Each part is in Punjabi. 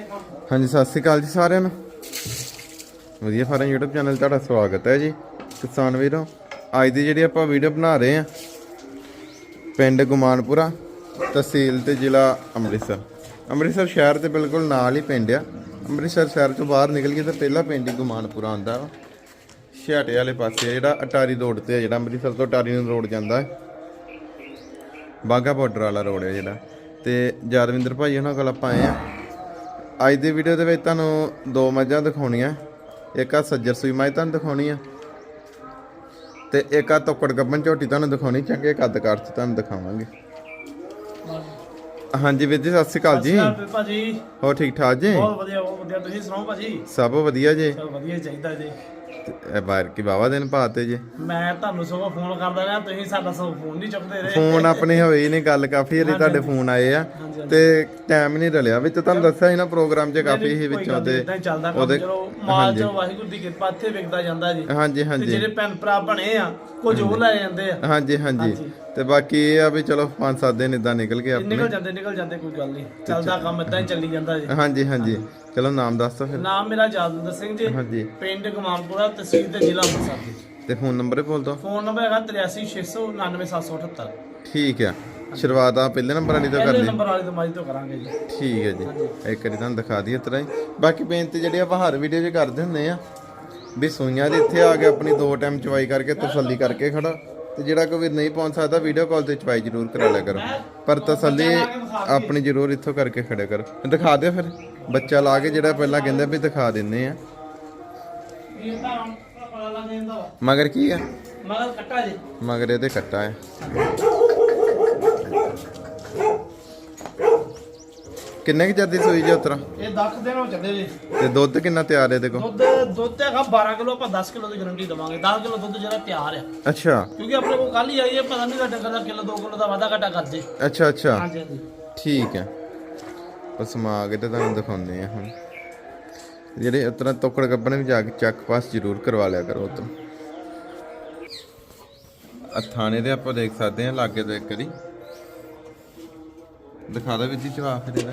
ਹਾਂਜੀ, ਸਤਿ ਸ੍ਰੀ ਅਕਾਲ ਜੀ ਸਾਰਿਆਂ ਨੂੰ। ਵਧੀਆ ਫਾਰਮ YouTube ਚੈਨਲ ਤੁਹਾਡਾ ਸਵਾਗਤ ਹੈ ਜੀ। ਕਿਸਾਨ ਵੀਰੋ, ਅੱਜ ਦੀ ਜਿਹੜੀ ਆਪਾਂ ਵੀਡੀਓ ਬਣਾ ਰਹੇ ਆ ਪਿੰਡ ਗੁਮਾਨਪੁਰਾ, ਤਹਿਸੀਲ ਤੇ ਜ਼ਿਲ੍ਹਾ ਅੰਮ੍ਰਿਤਸਰ। ਅੰਮ੍ਰਿਤਸਰ ਸ਼ਹਿਰ ਦੇ ਬਿਲਕੁਲ ਨਾਲ ਹੀ ਪਿੰਡ ਆ। ਅੰਮ੍ਰਿਤਸਰ ਸ਼ਹਿਰ ਤੋਂ ਬਾਹਰ ਨਿਕਲ ਕੇ ਤਾਂ ਪਹਿਲਾ ਪਿੰਡ ਹੀ ਗੁਮਾਨਪੁਰਾ ਆਉਂਦਾ ਵਾ। ਛਿਆਟੇ ਵਾਲੇ ਪਾਸੇ ਜਿਹੜਾ ਅਟਾਰੀ ਰੋਡ ਤੇ ਆ ਜਿਹੜਾ, ਅੰਮ੍ਰਿਤਸਰ ਤੋਂ ਅਟਾਰੀ ਨੂੰ ਰੋਡ ਜਾਂਦਾ ਹੈ। ਬਾਗਾ ਬਾਰਡਰ ਵਾਲਾ ਰੋਡ ਹੈ ਜਿਹੜਾ। ਤੇ ਯਾਦਵਿੰਦਰ ਭਾਈ ਉਹਨਾਂ ਕੋਲ ਆਪਾਂ ਆਏ ਆ ਅੱਜ ਦੀ ਵੀਡੀਓ ਦੇ ਵਿੱਚ ਤੁਹਾਨੂੰ ਦੋ ਮੱਝਾਂ ਦਿਖਾਉਣੀਆਂ। ਇੱਕ ਆ ਸੱਜਰ ਸੂਈ ਮੱਝ ਤੁਹਾਨੂੰ ਦਿਖਾਉਣੀ ਆ। ਤੇ ਇੱਕ ਆ ਤੋਕੜ ਗੱਬਨ ਝੋਟੀ ਤੁਹਾਨੂੰ ਦਿਖਾਉਣੀ ਚੰਗੇ ਕੱਦ ਕਾਠ ਚ ਤੁਹਾਨੂੰ ਦਿਖਾਵਾਂਗੇ। ਹਾਂਜੀ ਵੀਰ ਜੀ ਸਤਿ ਸ਼੍ਰੀ ਅਕਾਲ ਜੀ। ਭਾਜੀ। ਹੋਰ ਠੀਕ ਠਾਕ ਜੀ? ਬਹੁਤ ਵਧੀਆ ਬਹੁਤ ਵਧੀਆ। ਤੁਸੀਂ ਸੁਣਾਓ ਭਾਜੀ? ਸਭ ਵਧੀਆ ਜੀ। ਚਲ ਵਧੀਆ ਚਾਹੀਦਾ ਜੀ। ਇਹ ਬਾਹਰ ਕੀ ਬਾਵਾ ਦਿਨ ਪਾਤੇ ਜੀ? ਮੈਂ ਤੁਹਾਨੂੰ ਸਗੋਂ ਫੋਨ ਕਰਦਾ ਰਿਹਾ ਤੁਸੀਂ ਸਾਡਾ ਸਗੋਂ ਫੋਨ ਨਹੀਂ ਚੁੱਕਦੇ ਰਹੇ। ਫੋਨ ਆਪਣੇ ਹੋਏ ਨੇ ਗੱਲ ਕਾਫੀ ਵਾਰੀ ਤੁਹਾਡੇ ਫੋਨ ਆਏ ਆ। ਤੇ ਟਾਈਮ ਨਹੀਂ ਰਲਿਆ ਵਿੱਚ ਤੁਹਾਨੂੰ ਦੱਸਿਆ ਸੀ ਨਾ ਪ੍ਰੋਗਰਾਮ 'ਚ ਕਾਫੀ ਹੀ ਵਿੱਚੋਂ ਤੇ ਉਹਦੇ ਮਾਲ ਚਲੋ ਵਾਹਿਗੁਰੂ ਦੀ ਕਿਰਪਾ ਇੱਥੇ ਵਿਕਦਾ ਜਾਂਦਾ ਜੀ। ਹਾਂਜੀ ਹਾਂਜੀ। ਜਿਹੜੇ ਭੈਣ ਭਰਾ ਬਣੇ ਆ ਕੁਝ ਉਹ ਲੈ ਜਾਂਦੇ ਆ। ਹਾਂਜੀ। ਹਾਂਜੀ। ਤੇ ਬਾਕੀ ਇਹ ਆ ਵੀ ਚਲੋ 5-7 ਦਿਨ ਇਦਾਂ ਨਿਕਲ ਗਏ ਆਪਣੇ। ਨਿਕਲ ਜਾਂਦੇ ਨਿਕਲ ਜਾਂਦੇ ਕੋਈ ਗੱਲ ਨਹੀਂ। ਚੱਲਦਾ ਕੰਮ ਇਦਾਂ ਹੀ ਚੱਲੀ ਜਾਂਦਾ ਜੀ। ਹਾਂਜੀ ਹਾਂਜੀ। ਚਲੋ ਨਾਮ ਦੱਸ ਦਿਓ ਫਿਰ। ਨਾਮ ਮੇਰਾ ਜਾਦਵਿੰਦਰ ਸਿੰਘ ਜੀ। ਹਾਂਜੀ। ਪਿੰਡ ਗਮਾਨਪੁਰਾ ਤਹਿਸੀਲ ਤੇ ਜ਼ਿਲ੍ਹਾ ਅੰਮ੍ਰਿਤਸਰ ਜੀ। ਤੇ ਫੋਨ ਨੰਬਰ ਬੋਲ ਦਿਓ। ਫੋਨ ਨੰਬਰ ਹੈਗਾ 83699778 ਠੀਕ ਆ। ਸ਼ੁਰੂਆਤ ਆ ਪਹਿਲੇ ਨੰਬਰ ਵਾਲੀ ਤੋਂ ਪਹਿਲੇ ਨੰਬਰ ਵਾਲੀ ਤੋਂ ਮਾਜੀ ਤੋਂ ਕਰਾਂਗੇ ਜੀ। ਠੀਕ ਹੈ ਜੀ। ਇੱਕ ਵਾਰੀ ਤੁਹਾਨੂੰ ਦਿਖਾ ਦਈਏ ਤਰ੍ਹਾਂ ਹੀ। ਬਾਕੀ ਬੇਨਤੀ ਜਿਹੜੀ ਆਪਾਂ ਹਰ ਵੀਡੀਓ 'ਚ ਕਰਦੇ ਹੁੰਦੇ ਆ ਵੀ ਸੂਈਆਂ ਦੇ ਇੱਥੇ ਆ ਕੇ ਆਪਣੀ ਦੋ ਟਾਈਮ ਚਵਾਈ ਕਰਕੇ ਤਸੱਲੀ ਕਰਕੇ ਖੜਾ। ਤੇ ਜਿਹੜਾ ਕੋਈ ਵੀਰ ਨਹੀਂ ਪਹੁੰਚ ਸਕਦਾ ਵੀਡੀਓ ਕਾਲ ਤੇ ਚਵਾਈ ਜ਼ਰੂਰ ਕਰਾ ਲਿਆ ਕਰੋ। ਪਰ ਤਸੱਲੀ ਆਪਣੀ ਜ਼ਰੂਰ ਇੱਥੋਂ ਕਰਕੇ ਖੜੇ ਕਰੋ। ਦਿਖਾ ਦਿਓ ਫਿਰ। ਬੱਚਾ ਲਾ ਕੇ ਜਿਹੜਾ ਪਹਿਲਾਂ ਕਹਿੰਦੇ ਵੀ ਦਿਖਾ ਦਿੰਨੇ ਆ। ਮਗਰ ਕੀ ਆ? ਮਗਰ ਕੱਟਾ ਜੀ। ਮਗਰ ਇਹਦੇ ਕੱਟਾ ਹੈ ਕਿੰਨੇ ਕੁ ਚਿਰ ਦੀ ਸੂਈ ਜੇ ਉਤਰਾ? ਇਹ 10 ਦਿਨ ਹੋ ਚੱਲੇ ਜੀ। ਤੇ ਦੁੱਧ ਕਿੰਨਾ ਤਿਆਰ ਹੈ ਕੋਲ ਦੁੱਧ ਦੁੱਧ ਹੈਗਾ 12 ਕਿਲੋ ਆਪਾਂ 10 ਕਿਲੋ ਦੀ ਗਾਰੰਟੀ ਦਵਾਂਗੇ। 10 ਕਿਲੋ ਦੁੱਧ ਜਿਹੜਾ ਤਿਆਰ ਆ ਅੱਛਾ। ਕਿਉਂਕਿ ਆਪਣੇ ਕੋਲ ਕੱਲ ਹੀ ਆਈ ਹੈ ਪਤਾ ਨਹੀਂ ਸਾਡਾ ਕਦਾ ਕਿਲੋ 2 ਕਿਲੋ ਦਾ ਵਾਧਾ ਘਾਟਾ ਕਰ ਅੱਛਾ ਅੱਛਾ। ਹਾਂਜੀ ਹਾਂਜੀ। ਠੀਕ ਹੈ। ਬਸ ਮਾ ਕੇ ਤੇ ਤੁਹਾਨੂੰ ਦਿਖਾਉਂਦੇ ਆ ਹੁਣ। ਜਿਹੜੇ ਉਤਰਾ ਤੋਕੜ ਗੱਬਣ ਵੀ ਜਾ ਕੇ ਚੱਕ ਪਾਸ ਜ਼ਰੂਰ ਕਰਵਾ ਲਿਆ ਕਰੋ ਉਤੋਂ। ਆ ਥਾਣੇ ਦੇ ਆਪਾਂ ਦੇਖ ਸਕਦੇ ਹਾਂ ਲਾਗੇ ਤੋਂ ਇੱਕ ਵਾਰੀ ਦਿਖਾ ਦੇ ਵਿੱਚ ਚਵਾ ਫਿਰ ਇਹਦਾ।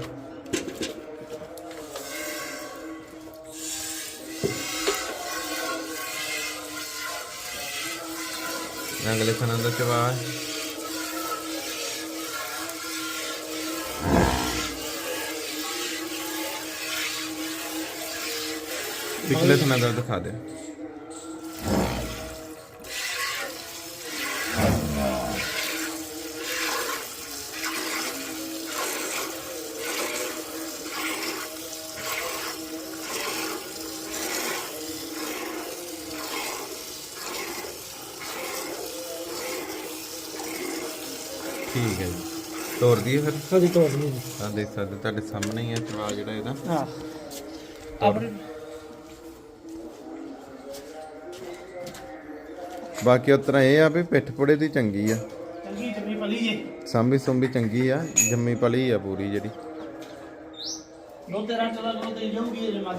ਅਗਲੇ ਥਾਣਾ ਦਾ ਚਵਾ ਪਿਛਲੇ ਥਾਣਾ ਦਾ ਦਿਖਾ ਦੇ। ਠੀਕ ਹੈ ਜੀ। ਤੋਰ ਦਈਏ ਫਿਰ? ਹਾਂਜੀ ਤੋੜ ਲਈ ਆ ਦੇਖ ਸਕਦੇ ਤੁਹਾਡੇ ਸਾਹਮਣੇ ਹੀ ਹੈ ਚਵਾ ਜਿਹੜਾ ਇਹਦਾ। ਹਾਂ। ਬਾਕੀ ਉਤਰਾ ਇਹ ਆ ਵੀ ਪਿੱਠ ਪੁੜੇ ਦੀ ਚੰਗੀ ਆ। ਚੰਗੀ ਚੰਗੀ ਪਲੀ ਜੀ। ਸਾਂਭੀ ਸੁੰਭੀ ਚੰਗੀ ਆ ਜੰਮੀ ਪਲੀ ਆ ਪੂਰੀ ਜਿਹੜੀ। ਦੁੱਧ ਤੇਰਾ ਚਲਾ ਲੋ ਤੇ ਜਾਊਗੀ ਇਹ ਮੱਝ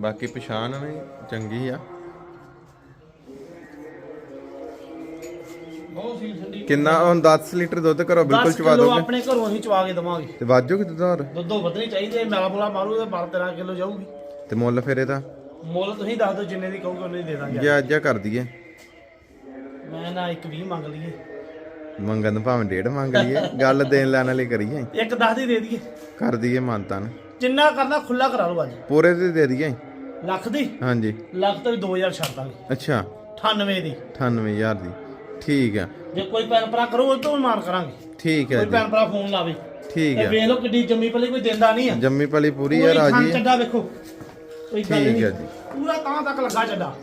ਬਾਕੀ ਪਛਾਣ ਵੀ ਚੰਗੀ ਆ। ਬਹੁਤ ਸੀ ਠੰਡੀ। ਕਿੰਨਾ ਹੁਣ 10 ਲੀਟਰ ਦੁੱਧ ਕਰੋ ਬਿਲਕੁਲ 10 ਚਵਾ ਕਿਲੋ ਦੋਗੇ? ਆਪਣੇ ਘਰੋਂ ਹੀ ਚਵਾ ਕੇ ਦਵਾਂਗੇ। ਤੇ ਵਾਜੋ ਕਿ ਦੁੱਧ ਹੋਰ ਦੁੱਧੋਂ ਵਧਣੀ ਚਾਹੀਦੀ ਹੈ ਮੇਲਾ ਬੋਲਾ ਮਾਰੂ ਤੇ 12 13 ਕਿਲੋ ਜਾਊਗੀ। ਤੇ ਮੁੱਲ ਫਿਰ ਇਹਦਾ? ਮੁੱਲ ਤੁਸੀਂ ਦੱਸ ਦਿਓ ਜਿੰਨੇ ਦੀ ਕਹੋਗੇ ਉਹਨੇ ਦੇ ਦਾਂਗੇ ਜੇ ਅੱਜ ਆ ਕਰ ਦਈਏ। ਮੈਂ ਨਾ ਇੱਕ 20 ਮੰਗ ਲਈਏ। ਮੰਗਣ ਨੂੰ ਭਾਵੇਂ ਡੇਢ ਮੰਗ ਲਈਏ ਗੱਲ ਦੇਣ ਲੈਣ ਵਾਲੀ ਕਰੀਏ ਇੱਕ 10 ਦੀ ਦੇ ਦਈਏ। ਕਰ ਦਈਏ ਮਾਨਤਾਨ। ਜਿੰਨਾ ਕਰਨਾ ਖੁੱਲਾ ਕਰਾ ਲਓ ਅੱਜ ਪੂਰੇ ਦੇ ਦੇ ਦਈਏ। ਲੱਖ ਦੀ? ਹਾਂਜੀ। ਲੱਖ ਤੋਂ ਵੀ 2000 ਛੱਡ ਦਾਂਗੇ। ਅੱਛਾ। 98 ਦੀ। 98000 ਦੀ। ਠੀਕ ਆ। ਜੇ ਕੋਈ ਭੈਣ ਭਰਾ ਕਰੂ ਉਹ ਤੋਂ ਵੀ ਮਾਨ ਕਰਾਂਗੇ। ਠੀਕ ਹੈ ਕੋਈ ਜੀ। ਭੈਣ ਭਰਾ ਫੋਨ ਲਾਵੇ। ਠੀਕ ਇਹ ਹੈ ਵੇਖ ਲਓ ਕਿੱਡੀ ਜੰਮੀ ਪਲੀ ਕੋਈ ਦਿੰਦਾ ਨਹੀਂ ਆ। ਜੰਮੀ ਪਲੀ ਪੂਰੀ ਆ ਰਾਜੀ। ਚੱਡਾ ਵੇਖੋ। ਕੋਈ ਗੱਲ ਠੀਕ ਨਹੀਂ। ਹੈ ਜੀ। ਪੂਰਾ ਤਾਂ ਤੱਕ ਲੱਗਾ ਚੱਡਾ।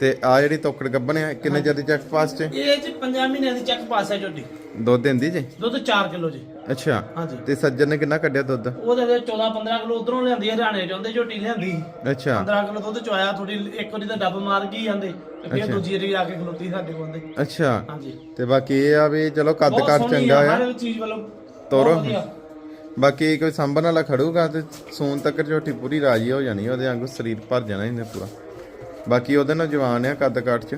ਤੇ ਆ ਜਿਹੜੀ ਤੋਕੜ ਗੱਬਣ ਆ ਕਿੰਨੇ ਚਿਰ ਦੀ ਚੈੱਕ ਪਾਸ ਚ? ਇਹ ਚ 5 ਮਹੀਨਿਆਂ ਦੀ ਚੱਕ ਪਾਸ ਹੈ ਝੋਟੀ ਦੁੱਧ ਦਿੰਦੀ ਜੇ? ਦੁੱਧ 4 ਕਿਲੋ ਜੀ। ਅੱਛਾ। ਹਾਂਜੀ। ਤੇ ਸੱਜਣ ਨੇ ਕਿੰਨਾ ਕੱਢਿਆ ਦੁੱਧ? ਉਹਦੇ ਦੇ 14 15 ਕਿਲੋ ਉਧਰੋਂ ਲਿਆਂਦੀ ਹਰਿਆਣੇ ਚੋਂ ਦੇ ਝੋਟੀ ਲਿਆਂਦੀ। ਅੱਛਾ। 15 ਕਿਲੋ ਦੁੱਧ ਚੋਇਆ ਥੋੜੀ ਇੱਕ ਵਾਰੀ ਤਾਂ ਡੱਬ ਮਾਰ ਗਈ ਜਾਂਦੇ ਤੇ ਫਿਰ ਦੂਜੀ ਵਾਰੀ ਆ ਕੇ ਖਲੋਤੀ ਸਾਡੇ ਕੋਲ ਦੇ ਅੱਛਾ। ਹਾਂਜੀ। ਤੇ ਬਾਕੀ ਇਹ ਆ ਵੀ ਚਲੋ ਕੱਦ ਕਾਰ ਚੰਗਾ ਆ ਇੱਕ ਚੀਜ਼ ਵੱਲੋਂ ਤੋਰੋ। ਬਾਕੀ ਕੋਈ ਸੰਭਣ ਵਾਲਾ ਖੜੂਗਾ ਤੇ ਸੂਨ ਤੱਕ ਝੋਟੀ ਪੂਰੀ ਰਾਜੀ ਹੋ ਜਾਣੀ ਉਹਦੇ ਵਾਂਗੂ ਸਰੀਰ ਭਰ ਜਾਣਾ ਇਹਨੇ ਪੂਰਾ। ਬਾਕੀ ਉਹਦੇ ਨਾਲ ਜਵਾਨ ਆ ਕੱਦ ਕਾਠ ਚ।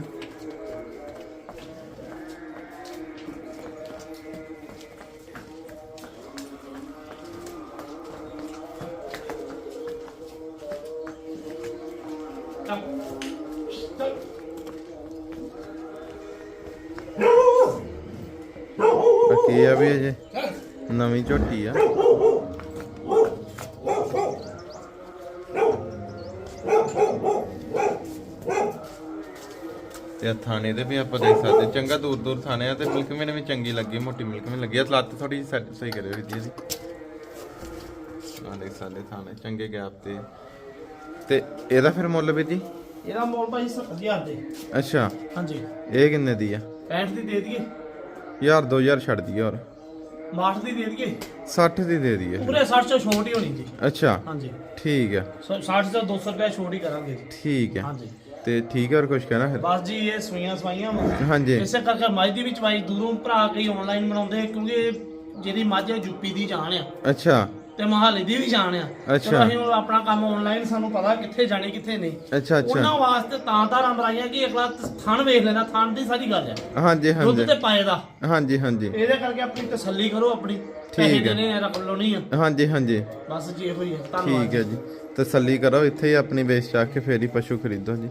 ਬਾਕੀ ਇਹ ਆ ਵੀ ਅਜੇ ਨਵੀਂ ਝੋਟੀ ਆ। ਤੇ ਥਾਣੇ ਦੇ ਵੀ ਆਪਾਂ ਦੇਖ ਸਕਦੇ। ਚੰਗਾ ਦੂਰ ਦੂਰ ਥਾਣੇ ਆ ਤੇ ਮਿਲਕ ਮੈਨ ਵੀ ਚੰਗੀ ਲੱਗੀ, ਮੋਟੀ ਮਿਲਕ ਲੱਗੀ। ਆ ਲੱਤ ਥੋੜੀ ਸੈਟ ਸਹੀ ਕਰਿਓ ਵੀਰ ਜੀ ਆ ਦੇਖ ਸਕਦੇ ਥਾਣੇ, ਚੰਗੇ ਗੈਪ ਤੇ। ਤੇ ਇਹਦਾ ਫਿਰ ਮੁੱਲ ਵੀ ਜੀ? ਇਹਦਾ ਮੋਲ ਭਾਈ 70000 ਦੇ। ਅੱਛਾ। ਹਾਂਜੀ। ਇਹ ਕਿੰਨੇ ਦੀ ਆ? 65 ਦੀ ਦੇ ਦਈਏ। ਯਾਰ 2000 ਛੱਡ ਦਈਏ ਹੋਰ। 62 ਦੀ ਦੇ ਦਈਏ। 60 ਦੀ ਦੇ ਦਈਏ। ਪੂਰੇ 60 ਚੋਂ ਛੋਟ ਹੀ ਹੋਣੀ ਜੀ। ਅੱਛਾ। ਹਾਂਜੀ। ਠੀਕ ਆ। 60 ਤੋਂ 200 ਰੁਪਏ ਛੋਟ ਹੀ ਕਰਾਂਗੇ ਜੀ। ਠੀਕ ਹੈ ਹਾਂਜੀ। ਤੇ ਠੀਕ ਹੈ ਹੋਰ ਕੁਝ ਕਹਿਣਾ ਫਿਰ? ਬਸ ਜੀ ਇਹ ਸੂਈਆਂ ਸਵਾਈਆਂ ਵਾਂ। ਹਾਂਜੀ। ਇਸੇ ਕਰਕੇ ਮੱਝ ਦੀ ਵਿੱਚ ਵਾਈ ਦੂਰੋਂ ਭਰਾ ਕਈ ਆਨਲਾਈਨ ਬਣਾਉਂਦੇ ਕਿਉਂਕਿ ਜਿਹੜੀ ਮੱਝ ਹੈ ਯੂਪੀ ਦੀ ਜਾਣ ਆ। ਅੱਛਾ। ਤੇ ਮਹਾਲੀ ਦੀ ਵੀ ਜਾਣ ਆ। ਅੱਛਾ। ਚਲੋ ਅਸੀਂ ਹੁਣ ਆਪਣਾ ਕੰਮ ਆਨਲਾਈਨ ਸਾਨੂੰ ਪਤਾ ਕਿੱਥੇ ਜਾਣੀ ਕਿੱਥੇ ਨਹੀਂ। ਅੱਛਾ ਅੱਛਾ। ਉਹਨਾਂ ਵਾਸਤੇ ਤਾਂ ਧਾਰਾਂ ਬਰਾਈਆਂ ਕਿ ਅਗਲਾ ਥਣ ਵੇਖ ਲੈਂਦਾ ਥਣ ਦੀ ਸਾਰੀ ਗੱਲ ਹੈ ਹਾਂਜੀ ਦੁੱਧ ਹਾਂਜੀ ਤੇ ਪਾਏ ਦਾ। ਹਾਂਜੀ ਹਾਂਜੀ। ਇਹਦੇ ਕਰਕੇ ਆਪਣੀ ਤਸੱਲੀ ਕਰੋ ਆਪਣੀ। ਪੈਸੇ ਦੇਣੇ ਆ ਰੱਖ ਨਹੀਂ ਆ। ਹਾਂਜੀ ਹਾਂਜੀ। ਬਸ ਜੀ ਇਹੋ ਹੀ ਹੈ ਧੰਨਵਾਦ ਠੀਕ ਹੈ ਜੀ। ਤਸੱਲੀ ਕਰੋ ਇੱਥੇ ਹੀ ਆਪਣੀ ਵੇਚ ਚੱਕ ਕੇ ਫੇਰ ਹੀ ਪਸ਼ੂ ਖਰੀਦੋ ਜੀ।